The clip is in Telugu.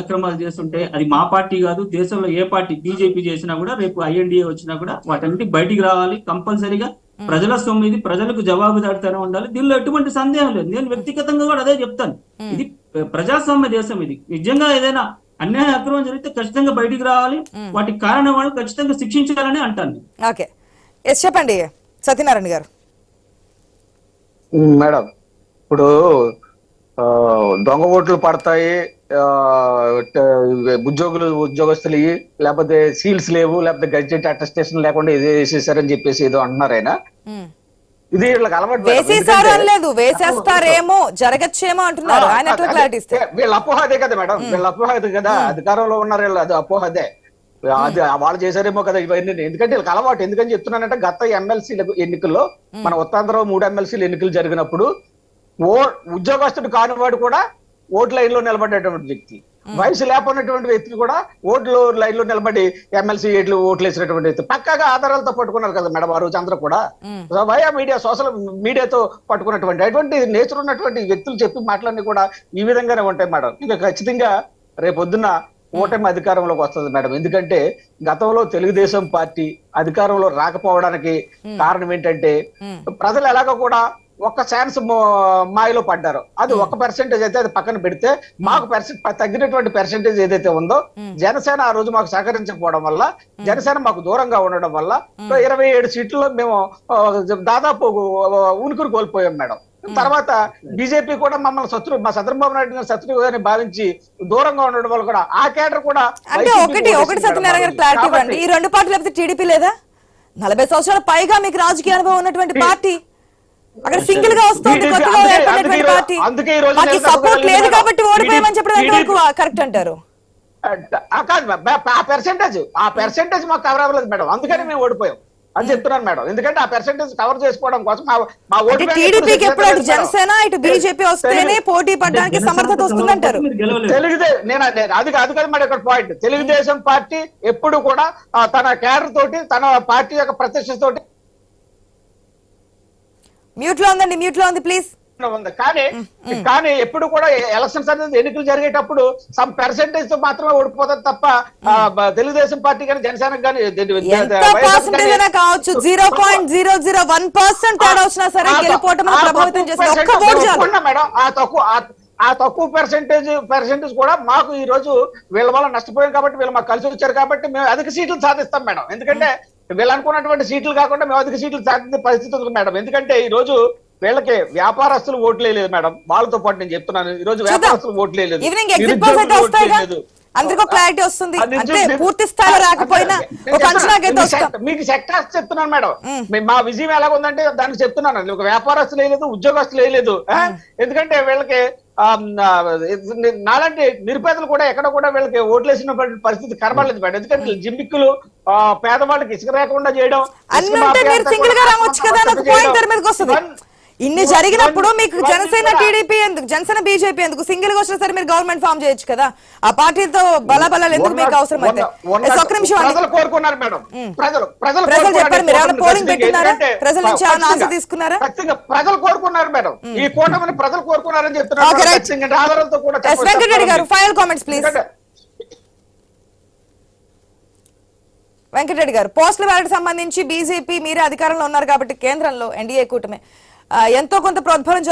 అక్రమాలు చేస్తుంటే అది మా పార్టీ కాదు దేశంలో ఏ పార్టీ బీజేపీ చేసినా కూడా రేపు ఐఎన్డిఏ వచ్చినా కూడా వాటన్నిటి బయటికి రావాలి కంపల్సరీగా. ప్రజల సొమ్ము ఇది ప్రజలకు జవాబుదారితనం ఉండాలి. దీనిలో ఎటువంటి సందేహం లేదు. నేను వ్యక్తిగతంగా కూడా అదే చెప్తాను. ఇది ప్రజాస్వామ్య దేశం ఇది. నిజంగా ఏదైనా అన్యాయ అక్రమం జరిగితే ఖచ్చితంగా బయటికి రావాలి. వాటికి కారణం వాళ్ళు ఖచ్చితంగా శిక్షించాలని అంటాను ఓకే. ఎస్ చెప్పండి. సత్యనారాయణ గారు. మేడం. ఇప్పుడు దొంగ ఓట్లు పడతాయి ఉద్యోగులు ఉద్యోగస్తులు లేకపోతే సీల్స్ లేవు లేకపోతే గడ్జెట్ అటెస్టేషన్ లేకుండా ఇదే వేసేసారని చెప్పేసి ఏదో అంటున్నారు ఆయన. ఇది వీళ్ళకి అలవాటు లేదు వేసేస్తారేమో జరగచ్చేమో అంటున్నారు. ఆయన క్లారిటీ వీళ్ళ అపోహ అదే కదా మేడం. వీళ్ళ అపోహ అదే కదా అధికారంలో ఉన్నారు వీళ్ళు అది అపోహ అదే వాళ్ళు చేశారేమో కదా ఇవన్నీ. ఎందుకంటే వీళ్ళకి అలవాటు. ఎందుకని చెప్తున్నానంటే గత ఎమ్మెల్సీ ఎన్నికల్లో మన ఉత్తరాంధ్ర మూడు ఎమ్మెల్సీలు ఎన్నికలు జరిగినప్పుడు ఓ ఉద్యోగస్తుడు కానివాడు కూడా ఓట్ లైన్లో నిలబడేటువంటి వ్యక్తి. వయసు లేకపోయినటువంటి వ్యక్తి కూడా ఓట్లు లైన్లో నిలబడి ఎమ్మెల్సీ ఏట్లు ఓట్లు వేసినటువంటి వ్యక్తి. పక్కాగా ఆధారాలతో పట్టుకున్నారు కదా మేడం ఆ రోజు అందరూ కూడా. వయా మీడియా సోషల్ మీడియాతో పట్టుకున్నటువంటి అటువంటి నేచర్ ఉన్నటువంటి వ్యక్తులు చెప్పి మాటలన్నీ కూడా ఈ విధంగానే ఉంటాయి మేడం. ఇక ఖచ్చితంగా రేపొద్దున కూటమి అధికారంలోకి వస్తుంది మేడం. ఎందుకంటే గతంలో తెలుగుదేశం పార్టీ అధికారంలో రాకపోవడానికి కారణం ఏంటంటే ప్రజలు ఎలాగో కూడా ఒక్క ఛాన్స్ మాయలో పడ్డారు. అది ఒక పర్సెంటేజ్ అయితే అది పక్కన పెడితే మాకు పర్సెంట్ తగ్గినటువంటి పర్సెంటేజ్ ఏదైతే ఉందో జనసేన ఆ రోజు మాకు సహకరించకపోవడం వల్ల జనసేన మాకు దూరంగా ఉండడం వల్ల ఇరవై ఏడు సీట్లలో మేము దాదాపు ఉనికిని కోల్పోయాం మేడం. తర్వాత బీజేపీ కూడా మమ్మల్ని శత్రు మా చంద్రబాబు నాయుడు గారు శత్రువుగానే భావించి దూరంగా ఉండడం వల్ల కూడా ఆ కేటర్ కూడా అంటే ఒకటి ఒకటి సత్యనారాయణ గారు. క్లారిటీ ఇవ్వండి. ఈ రెండు పార్టీలు టీడీపీ లేదా? నలభై సంవత్సరాల పైగా మీకు రాజకీయ అనుభవం ఉన్నటువంటి పార్టీ. అక్కడ సింగిల్గా వస్తుంది కొత్తగా ఏర్పడినటువంటి పార్టీ అందుకే ఈ రోజు మాకు సపోర్ట్ లేదు కాబట్టి. ఓడిపోయామని చెప్పడం ఎంతవరకు కరెక్ట్ అంటారు. కాదు ఆ పర్సెంటేజ్ ఆ పర్సెంటేజ్ మాకు కవర్ అవ్వలేదు మేడం. అందుకని మేము ఓడిపోయాం. అని చెప్తున్నాను మేడం. ఎందుకంటే ఆ పర్సెంటేజ్ కవర్ చేసుకోవడం కోసం మా ఓటు టీడీపీకి ఎప్పుడు అటు. జనసేన ఇటు బీజేపీ వస్తేనే పోటీ పడడానికి సమర్థత వస్తుందంటారు. తెలుగుదే నేను అది అది కాదు మేడం ఇక్కడ పాయింట్ తెలుగుదేశం పార్టీ ఎప్పుడు కూడా తన క్యాడర్ తోటి తన పార్టీ యొక్క ప్రతిష్ట తోటి మ్యూట్లో ఉందండి మ్యూట్లో ఉంది ప్లీజ్ ఉంది. కానీ కానీ ఎప్పుడు కూడా ఎలక్షన్స్ అనేది ఎన్నికలు జరిగేటప్పుడు సమ్ పర్సెంటేజ్తో మాత్రమే ఓడిపోతుంది తప్ప తెలుగుదేశం పార్టీ కానీ జనసేన కానీ కావచ్చు. Zero point zero zero one percent తేడా వచ్చినా సరే గెలిపోవటం ప్రభావితం చేసిన మేడం ఆ తక్కువ ఆ- ఆ తక్కువ పర్సెంటేజ్ పర్సెంటేజ్ కూడా మాకు ఈ రోజు వీళ్ళ వల్ల నష్టపోయాం కాబట్టి వీళ్ళు మాకు కలిసి వచ్చారు కాబట్టి మేము అధిక సీట్లు సాధిస్తాం మేడం. ఎందుకంటే వీళ్ళు అనుకున్నటువంటి సీట్లు కాకుండా మేము అధిక సీట్లు సాధించే పరిస్థితి ఉంది మేడం. ఎందుకంటే ఈ రోజు వీళ్ళకి వ్యాపారస్తులు ఓట్లే లేదు మేడం. వాళ్ళతో పాటు నేను చెప్తున్నాను. ఈ రోజు వ్యాపారస్తులు ఓట్లే లేదు ఈవినింగ్ ఎగ్జిట్ పోల్స్ అయితే వస్తాయిగా? అందరికీ క్లారిటీ వస్తుంది. అంటే పూర్తి స్థాయిలో రాకపోయినా ఒక మీకు సెక్టార్స్ చెప్తున్నాను మేడం. మీ- విజయం ఎలాగ ఉందంటే దానికి చెప్తున్నాను. ఒక వ్యాపారస్తులు లేదు ఉద్యోగస్తులు లేదు ఆ? ఎందుకంటే వీళ్ళకి నాలాంటి నిరుపేదలు కూడా ఎక్కడ కూడా వీళ్ళకి ఓట్లేసిన పరిస్థితి కనబడలేదు మేడం. ఎందుకంటే జిమ్మిక్కులు ఆ, పేదవాళ్ళకి ఇసుక లేకుండా చేయడం ఇన్ని జరిగినప్పుడు మీకు జనసేన టీడీపీ ఎందుకు జనసేన బీజేపీ ఎందుకు? సింగిల్గా వచ్చినా సరే మీరు గవర్నమెంట్ ఫామ్ చేయొచ్చు కదా. ఆ పార్టీలతో బలాబలాలు ఎందుకు మీకు అవసరం అయితే? ఒక్క నిమిషం ప్రజలు. చెప్పారు, మీరు ఏమైనా polling పెట్టినారా? ప్రజల నుంచి ఏమైనా ఆన్సర్ తీసుకున్నారా? ప్రజలు కోరుకున్నారు మేడం. ఈ కూటమిని ప్రజలు కోరుకున్నారని చెప్తున్నారు. కూడా వెంకటరెడ్డి గారు. ఫైనల్ కామెంట్స్ ప్లీజ్ వెంకటరెడ్డి గారు పోస్టల్ బ్యాలెట్ సంబంధించి బీజేపీ మీరే అధికారంలో ఉన్నారు కాబట్టి కేంద్రంలో ఎన్డీఏ కూటమి. ఎంతో కొంత ప్రోద్బలం